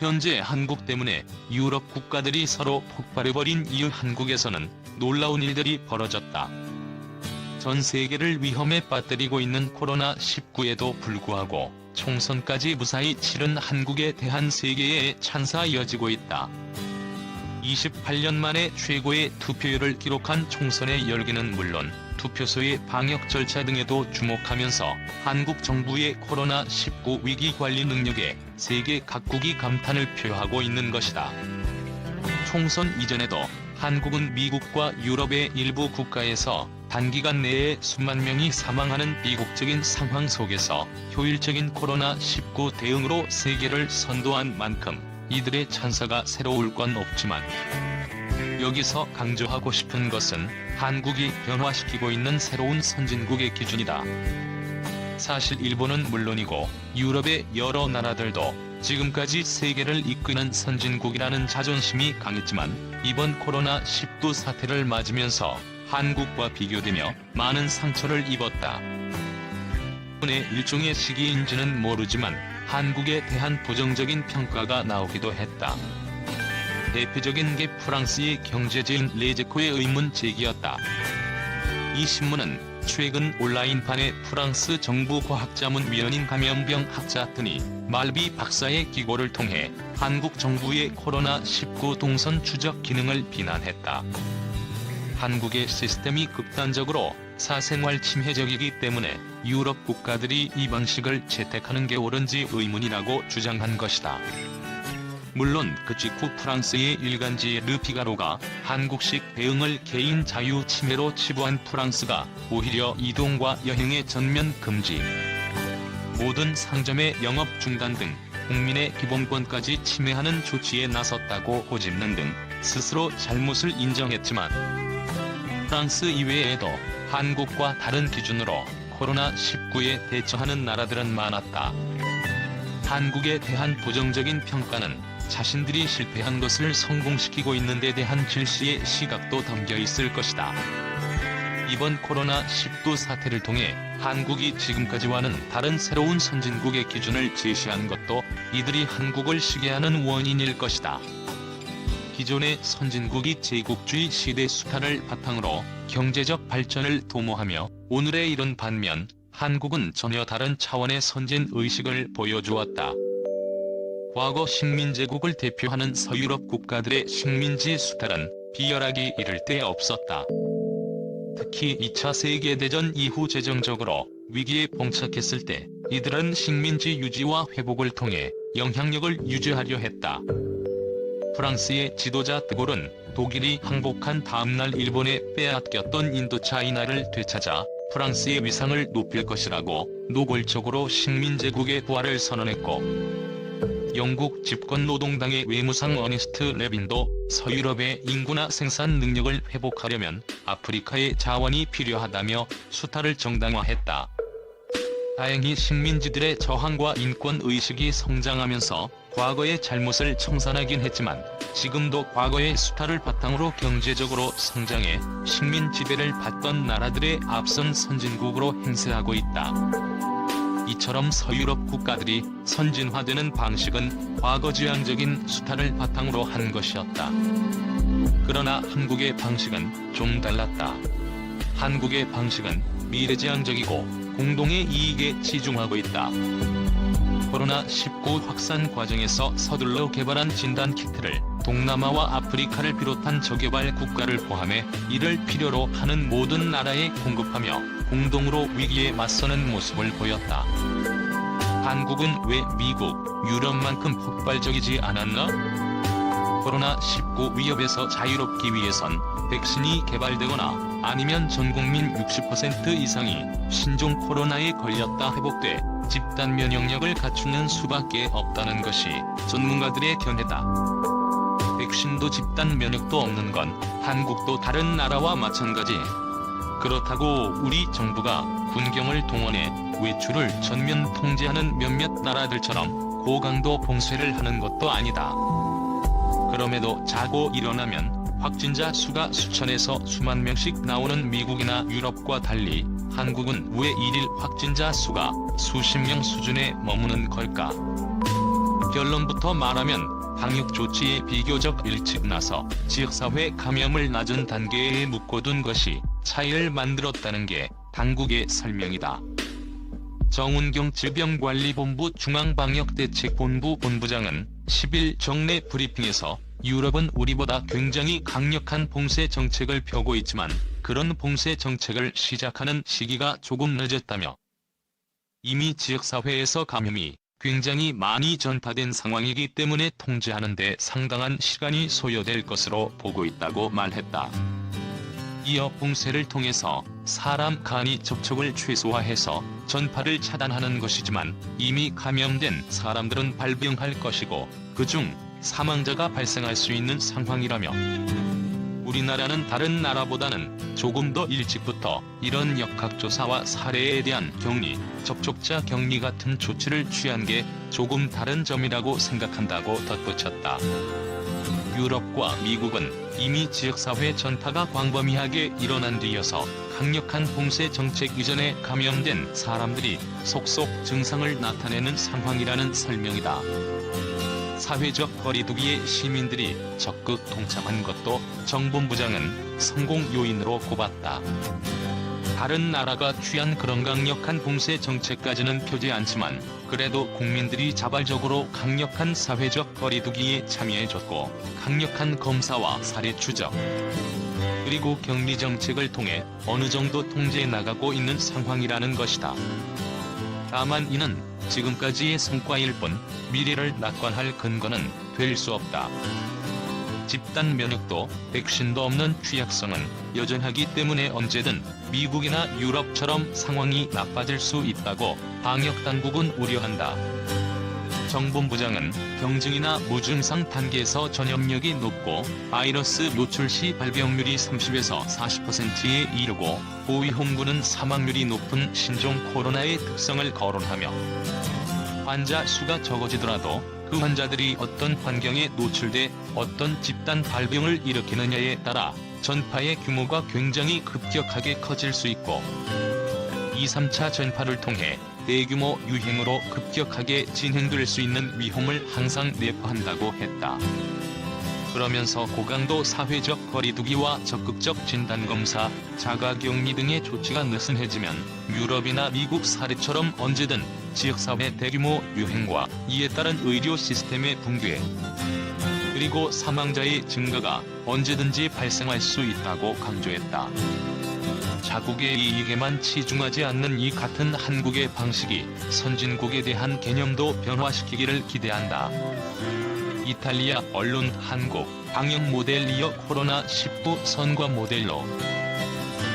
현재 한국 때문에 유럽 국가들이 서로 폭발해버린 이후 한국에서는 놀라운 일들이 벌어졌다. 전 세계를 위험에 빠뜨리고 있는 코로나19에도 불구하고 총선까지 무사히 치른 한국에 대한 세계의 찬사 이어지고 있다. 28년 만에 최고의 투표율을 기록한 총선의 열기는 물론 투표소의 방역 절차 등에도 주목하면서 한국 정부의 코로나19 위기 관리 능력에 세계 각국이 감탄을 표하고 있는 것이다. 총선 이전에도 한국은 미국과 유럽의 일부 국가에서 단기간 내에 수만 명이 사망하는 비극적인 상황 속에서 효율적인 코로나19 대응으로 세계를 선도한 만큼 이들의 찬사가 새로울 건 없지만 여기서 강조하고 싶은 것은 한국이 변화시키고 있는 새로운 선진국의 기준이다. 사실 일본은 물론이고 유럽의 여러 나라들도 지금까지 세계를 이끄는 선진국이라는 자존심이 강했지만 이번 코로나19 사태를 맞으면서 한국과 비교되며 많은 상처를 입었다. 의 일종의 시기인지는 모르지만 한국에 대한 부정적인 평가가 나오기도 했다. 대표적인 게 프랑스의 경제지인 레제코의 의문 제기였다. 이 신문은 최근 온라인판에 프랑스 정부 과학자문위원인 감염병 학자 드니 말비 박사의 기고를 통해 한국 정부의 코로나19 동선 추적 기능을 비난했다. 한국의 시스템이 극단적으로 사생활 침해적이기 때문에 유럽 국가들이 이 방식을 채택하는 게 옳은지 의문이라고 주장한 것이다. 물론 그 직후 프랑스의 일간지 르피가로가 한국식 대응을 개인 자유 침해로 치부한 프랑스가 오히려 이동과 여행의 전면 금지, 모든 상점의 영업 중단 등 국민의 기본권까지 침해하는 조치에 나섰다고 꼬집는 등 스스로 잘못을 인정했지만 프랑스 이외에도 한국과 다른 기준으로 코로나19에 대처하는 나라들은 많았다. 한국에 대한 부정적인 평가는 자신들이 실패한 것을 성공시키고 있는 데 대한 질시의 시각도 담겨 있을 것이다. 이번 코로나19 사태를 통해 한국이 지금까지와는 다른 새로운 선진국의 기준을 제시한 것도 이들이 한국을 시기하는 원인일 것이다. 기존의 선진국이 제국주의 시대 수탈을 바탕으로 경제적 발전을 도모하며 오늘에 이른 반면 한국은 전혀 다른 차원의 선진 의식을 보여주었다. 과거 식민제국을 대표하는 서유럽 국가들의 식민지 수탈은 비열하기 이를 데 없었다. 특히 2차 세계대전 이후 재정적으로 위기에 봉착했을 때 이들은 식민지 유지와 회복을 통해 영향력을 유지하려 했다. 프랑스의 지도자 드골은 독일이 항복한 다음날 일본에 빼앗겼던 인도차이나를 되찾아 프랑스의 위상을 높일 것이라고 노골적으로 식민제국의 부활을 선언했고 영국 집권노동당의 외무상 어니스트 레빈도 서유럽의 인구나 생산 능력을 회복하려면 아프리카의 자원이 필요하다며 수탈을 정당화했다. 다행히 식민지들의 저항과 인권의식이 성장하면서 과거의 잘못을 청산하긴 했지만 지금도 과거의 수탈을 바탕으로 경제적으로 성장해 식민 지배를 받던 나라들의 앞선 선진국으로 행세하고 있다. 이처럼 서유럽 국가들이 선진화되는 방식은 과거지향적인 수탈을 바탕으로 한 것이었다. 그러나 한국의 방식은 좀 달랐다. 한국의 방식은 미래지향적이고 공동의 이익에 치중하고 있다. 코로나19 확산 과정에서 서둘러 개발한 진단 키트를 동남아와 아프리카를 비롯한 저개발 국가를 포함해 이를 필요로 하는 모든 나라에 공급하며 공동으로 위기에 맞서는 모습을 보였다. 한국은 왜 미국, 유럽만큼 폭발적이지 않았나? 코로나19 위협에서 자유롭기 위해선 백신이 개발되거나 아니면 전 국민 60% 이상이 신종 코로나에 걸렸다 회복돼 집단 면역력을 갖추는 수밖에 없다는 것이 전문가들의 견해다. 백신도 집단 면역도 없는 건 한국도 다른 나라와 마찬가지. 그렇다고 우리 정부가 군경을 동원해 외출을 전면 통제하는 몇몇 나라들처럼 고강도 봉쇄를 하는 것도 아니다. 그럼에도 자고 일어나면 확진자 수가 수천에서 수만 명씩 나오는 미국이나 유럽과 달리 한국은 왜 일일 확진자 수가 수십 명 수준에 머무는 걸까? 결론부터 말하면 방역 조치에 비교적 일찍 나서 지역사회 감염을 낮은 단계에 묶어둔 것이 차이를 만들었다는 게 당국의 설명이다. 정운경 질병관리본부 중앙방역대책본부 본부장은 10일 정례 브리핑에서 유럽은 우리보다 굉장히 강력한 봉쇄 정책을 펴고 있지만 그런 봉쇄 정책을 시작하는 시기가 조금 늦었다며 이미 지역사회에서 감염이 굉장히 많이 전파된 상황이기 때문에 통제하는 데 상당한 시간이 소요될 것으로 보고 있다고 말했다. 이어 봉쇄를 통해서 사람 간이 접촉을 최소화해서 전파를 차단하는 것이지만 이미 감염된 사람들은 발병할 것이고 그중 사망자가 발생할 수 있는 상황이라며 우리나라는 다른 나라보다는 조금 더 일찍부터 이런 역학조사와 사례에 대한 격리, 접촉자 격리 같은 조치를 취한 게 조금 다른 점이라고 생각한다고 덧붙였다. 유럽과 미국은 이미 지역사회 전파가 광범위하게 일어난 뒤여서 강력한 봉쇄 정책 이전에 감염된 사람들이 속속 증상을 나타내는 상황이라는 설명이다. 사회적 거리두기에 시민들이 적극 동참한 것도 정본부장은 성공 요인으로 꼽았다. 다른 나라가 취한 그런 강력한 봉쇄 정책까지는 펴지 않지만 그래도 국민들이 자발적으로 강력한 사회적 거리두기에 참여해줬고 강력한 검사와 사례 추적 그리고 격리 정책을 통해 어느 정도 통제해 나가고 있는 상황이라는 것이다. 다만 이는 지금까지의 성과일 뿐 미래를 낙관할 근거는 될 수 없다. 집단 면역도 백신도 없는 취약성은 여전하기 때문에 언제든 미국이나 유럽처럼 상황이 나빠질 수 있다고 방역 당국은 우려한다. 정본부장은 경증이나 무증상 단계에서 전염력이 높고 바이러스 노출 시 발병률이 30에서 40%에 이르고 홍구는 사망률이 높은 신종 코로나의 특성을 거론하며 환자 수가 적어지더라도 그 환자들이 어떤 환경에 노출돼 어떤 집단 발병을 일으키느냐에 따라 전파의 규모가 굉장히 급격하게 커질 수 있고 2, 3차 전파를 통해 대규모 유행으로 급격하게 진행될 수 있는 위험을 항상 내포한다고 했다. 그러면서 고강도 사회적 거리두기와 적극적 진단검사, 자가격리 등의 조치가 느슨해지면 유럽이나 미국 사례처럼 언제든 지역사회 대규모 유행과 이에 따른 의료 시스템의 붕괴, 그리고 사망자의 증가가 언제든지 발생할 수 있다고 강조했다. 자국의 이익에만 치중하지 않는 이 같은 한국의 방식이 선진국에 대한 개념도 변화시키기를 기대한다. 이탈리아 언론 한국 방역 모델 이어 코로나19 선거 모델로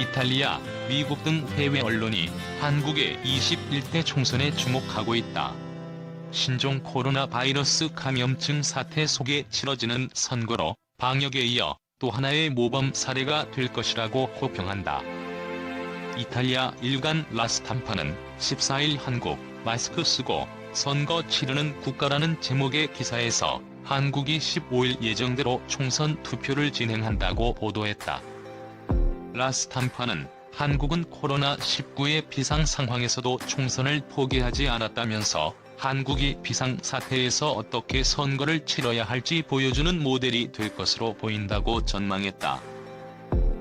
이탈리아, 미국 등 해외 언론이 한국의 21대 총선에 주목하고 있다. 신종 코로나 바이러스 감염증 사태 속에 치러지는 선거로 방역에 이어 또 하나의 모범 사례가 될 것이라고 호평한다. 이탈리아 일간 라스탐파는 14일 한국 마스크 쓰고 선거 치르는 국가라는 제목의 기사에서 한국이 15일 예정대로 총선 투표를 진행한다고 보도했다. 라스탐파는 한국은 코로나19의 비상 상황에서도 총선을 포기하지 않았다면서 한국이 비상 사태에서 어떻게 선거를 치러야 할지 보여주는 모델이 될 것으로 보인다고 전망했다.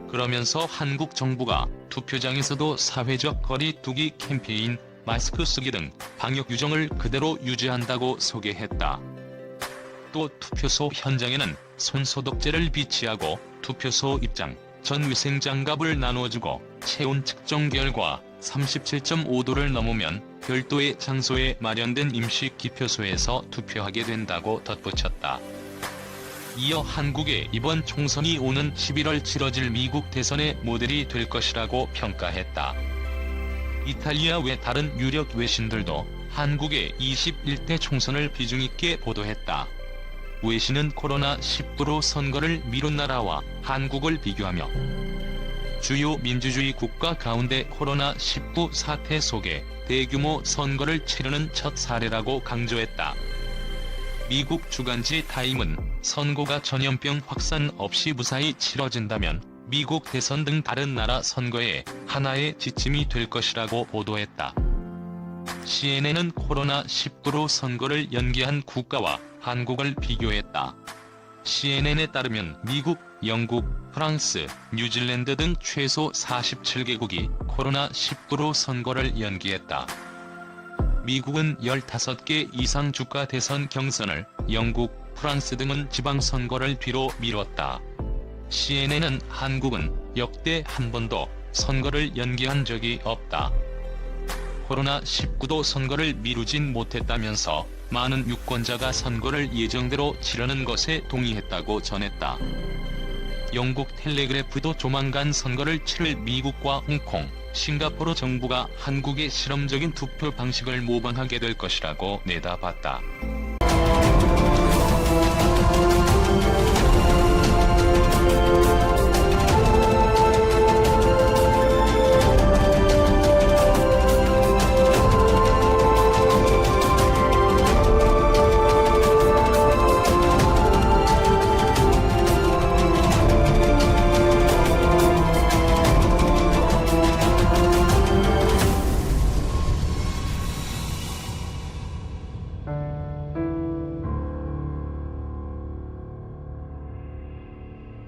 그러면서 한국 정부가 투표장에서도 사회적 거리 두기 캠페인, 마스크 쓰기 등 방역 유정을 그대로 유지한다고 소개했다. 또 투표소 현장에는 손소독제를 비치하고 투표소 입장, 전 위생 장갑을 나눠주고 체온 측정 결과 37.5도를 넘으면 별도의 장소에 마련된 임시 기표소에서 투표하게 된다고 덧붙였다. 이어 한국의 이번 총선이 오는 11월 치러질 미국 대선의 모델이 될 것이라고 평가했다. 이탈리아 외 다른 유력 외신들도 한국의 21대 총선을 비중 있게 보도했다. 외신은 코로나19로 선거를 미룬 나라와 한국을 비교하며 주요 민주주의 국가 가운데 코로나19 사태 속에 대규모 선거를 치르는 첫 사례라고 강조했다. 미국 주간지 타임은 선거가 전염병 확산 없이 무사히 치러진다면 미국 대선 등 다른 나라 선거에 하나의 지침이 될 것이라고 보도했다. CNN은 코로나19로 선거를 연기한 국가와 한국을 비교했다. CNN에 따르면 미국, 영국, 프랑스, 뉴질랜드 등 최소 47개국이 코로나19로 선거를 연기했다. 미국은 15개 이상 주가 대선 경선을, 영국, 프랑스 등은 지방선거를 뒤로 미뤘다. CNN은 한국은 역대 한 번도 선거를 연기한 적이 없다. 코로나19도 선거를 미루진 못했다면서 많은 유권자가 선거를 예정대로 치르는 것에 동의했다고 전했다. 영국 텔레그래프도 조만간 선거를 치를 미국과 홍콩, 싱가포르 정부가 한국의 실험적인 투표 방식을 모방하게 될 것이라고 내다봤다.